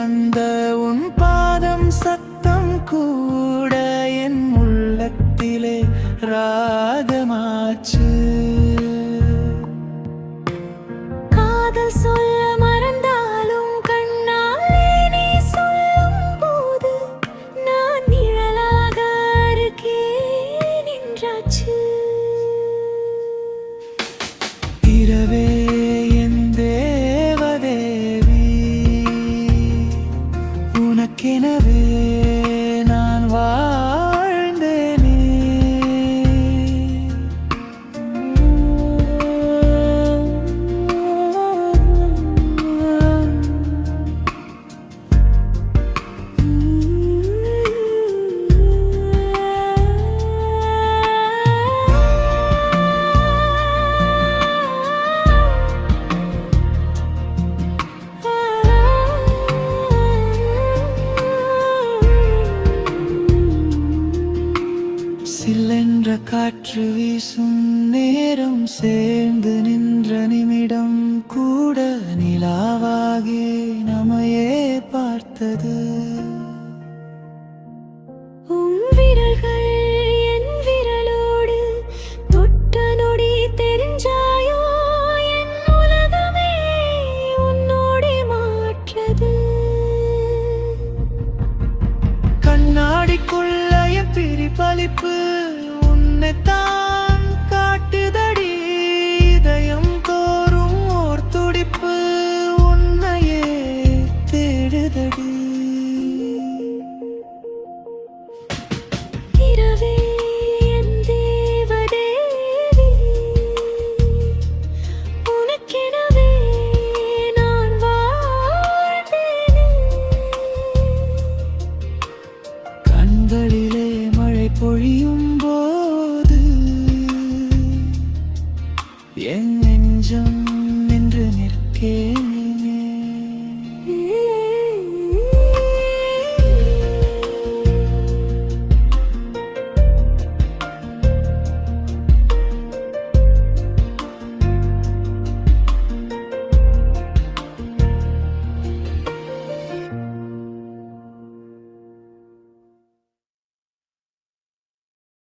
வந்த உன் பாதம் சத்தம் கூட என் உள்ளத்திலே ராகமாச்சு. காதல் சொல்ல மறந்தாலும் கண்ணாலே நீ சொல்லும் போது நான் நிழலாக இருக்கே நின்றாச்சு. நான் வா சில்லென்ற காற்று வீசும் நேரம் சேர்ந்து நின்ற நிமிடம் கூட நிலாவாகி நமையே பார்த்தது. உம் விரல்கள் என் விரலோடு தொட்ட நொடி தெரிஞ்சாயோ? என் உலகமே உன்னோடே மாற்றது. கண்ணாடிக்குள்ள என் உன்னை தான் பொழியும் போது என் நெஞ்சம் நின்று நிற்கேன்.